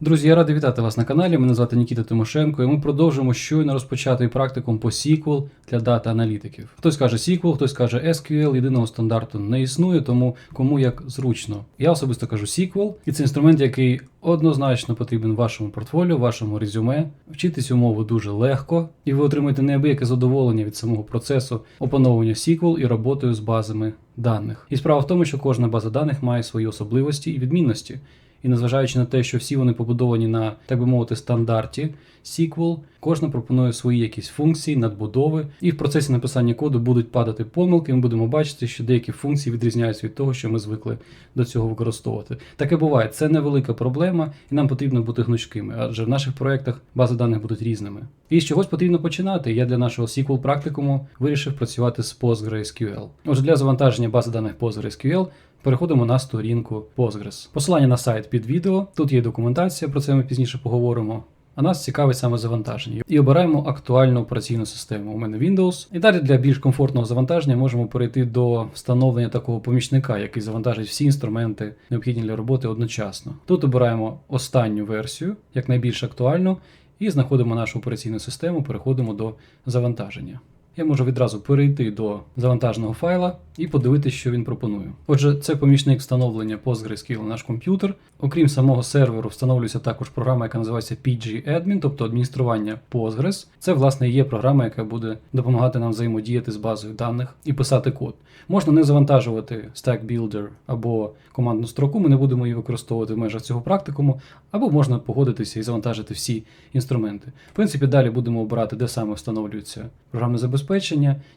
Друзі, я радий вітати вас на каналі. Мене звати Нікіта Тимошенко, і ми продовжуємо щойно розпочатий практикум по SQL для дата-аналітиків. Хтось каже SQL, хтось каже SQL, єдиного стандарту не існує, тому кому як зручно. Я особисто кажу SQL, і це інструмент, який однозначно потрібен вашому портфоліо, вашому резюме. Вчитись умову дуже легко, і ви отримаєте неабияке задоволення від самого процесу опановування SQL і роботою з базами даних. І справа в тому, що кожна база даних має свої особливості і відмінності. І незважаючи на те, що всі вони побудовані на, так би мовити, стандарті SQL, кожна пропонує свої якісь функції, надбудови, і в процесі написання коду будуть падати помилки. Ми будемо бачити, що деякі функції відрізняються від того, що ми звикли до цього використовувати. Таке буває, це невелика проблема, і нам потрібно бути гнучкими, адже в наших проєктах бази даних будуть різними. І з чогось потрібно починати. Я для нашого SQL практикуму вирішив працювати з PostgreSQL. Отже, для завантаження бази даних PostgreSQL Переходимо на сторінку Postgres. Посилання на сайт під відео. Тут є документація, про це ми пізніше поговоримо. А нас цікавить саме завантаження. І обираємо актуальну операційну систему. У мене Windows. І далі для більш комфортного завантаження можемо перейти до встановлення такого помічника, який завантажить всі інструменти, необхідні для роботи одночасно. Тут обираємо останню версію, як найбільш актуальну, і знаходимо нашу операційну систему, переходимо до завантаження. Я можу відразу перейти до завантаженого файла і подивитися, що він пропонує. Отже, це помічник встановлення PostgreSQL на наш комп'ютер. Окрім самого серверу, встановлюється також програма, яка називається PG-Admin, тобто адміністрування Postgres. Це, власне, є програма, яка буде допомагати нам взаємодіяти з базою даних і писати код. Можна не завантажувати Stack Builder або командну строку, ми не будемо її використовувати в межах цього практикуму, або можна погодитися і завантажити всі інструменти. В принципі, далі будемо обирати, де саме встановлюється програмне забезпечення,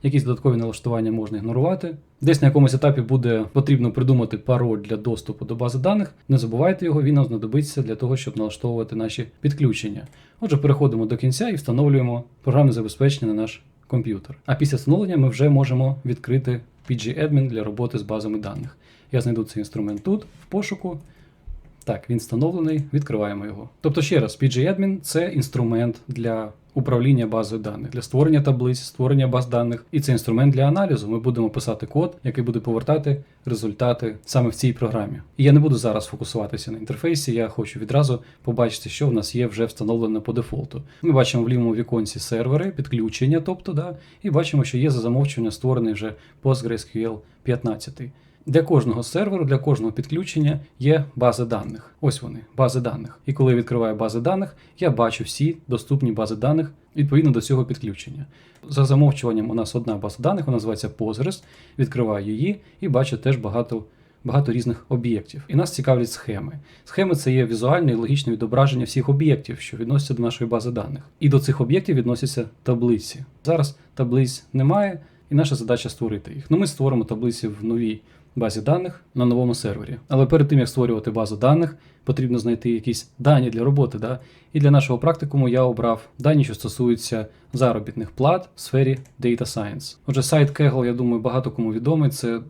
якісь додаткові налаштування можна ігнорувати. Десь на якомусь етапі буде потрібно придумати пароль для доступу до бази даних. Не забувайте його, він нам знадобиться для того, щоб налаштовувати наші підключення. Отже, переходимо до кінця і встановлюємо програмне забезпечення на наш комп'ютер. А після встановлення ми вже можемо відкрити PG-Admin для роботи з базами даних. Я знайду цей інструмент тут, в пошуку. Так, він встановлений, відкриваємо його. Тобто, ще раз, PG-Admin – це інструмент для управління базою даних, для створення таблиць, створення баз даних, і це інструмент для аналізу. Ми будемо писати код, який буде повертати результати саме в цій програмі. І я не буду зараз фокусуватися на інтерфейсі, я хочу відразу побачити, що в нас є вже встановлено по дефолту. Ми бачимо в лівому віконці сервери, підключення, тобто, да, і бачимо, що є за замовчування створений вже PostgreSQL 15. Для кожного серверу, для кожного підключення є бази даних. Ось вони, бази даних. І коли я відкриваю бази даних, я бачу всі доступні бази даних відповідно до цього підключення. За замовчуванням у нас одна база даних, вона називається Postgres. Відкриваю її і бачу теж багато. Багато різних об'єктів. І нас цікавлять схеми. Схеми це є візуальне і логічне відображення всіх об'єктів, що відносяться до нашої бази даних. І до цих об'єктів відносяться таблиці. Зараз таблиць немає, і наша задача створити їх. Ну, ми створимо таблиці в новій базі даних на новому сервері. Але перед тим як створювати базу даних, потрібно знайти якісь дані для роботи. Да? І для нашого практикуму я обрав дані, що стосуються заробітних плат в сфері Data Science. Отже, сайт Kaggle, я думаю, багато кому відомий. Це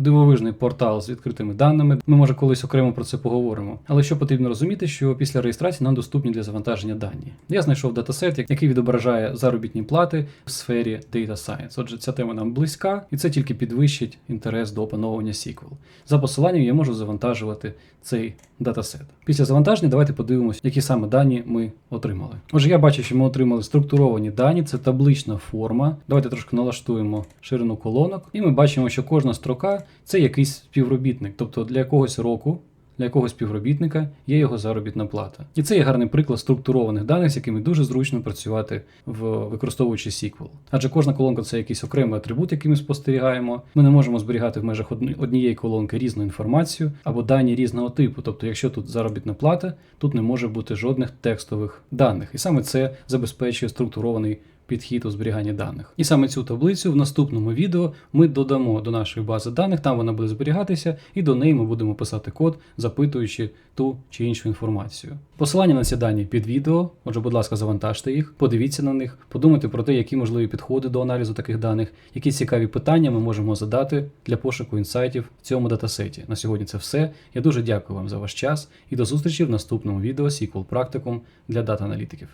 Дивовижний портал з відкритими даними. Ми може колись окремо про це поговоримо. Але що потрібно розуміти, що після реєстрації нам доступні для завантаження дані. Я знайшов датасет, який відображає заробітні плати в сфері Data Science. Отже, ця тема нам близька, і це тільки підвищить інтерес до опановування SQL. За посиланням я можу завантажувати цей датасет. Після завантаження давайте подивимося, які саме дані ми отримали. Отже, я бачу, що ми отримали структуровані дані, це таблична форма. Давайте трошки налаштуємо ширину колонок, і ми бачимо, що кожна строка це якийсь співробітник, тобто для якогось року. Для якогось співробітника є його заробітна плата. І це є гарний приклад структурованих даних, з якими дуже зручно працювати в використовуючи SQL. Адже кожна колонка це якийсь окремий атрибут, який ми спостерігаємо. Ми не можемо зберігати в межах однієї колонки різну інформацію або дані різного типу. Тобто, якщо тут заробітна плата, тут не може бути жодних текстових даних. І саме це забезпечує структурований підхід у зберіганні даних. І саме цю таблицю в наступному відео ми додамо до нашої бази даних, там вона буде зберігатися, і до неї ми будемо писати код, запитуючи ту чи іншу інформацію. Посилання на ці дані під відео, отже, будь ласка, завантажте їх, подивіться на них, подумайте про те, які можливі підходи до аналізу таких даних, які цікаві питання ми можемо задати для пошуку інсайтів в цьому датасеті. На сьогодні це все. Я дуже дякую вам за ваш час і до зустрічі в наступному відео SQL практикум для дата-аналітиків.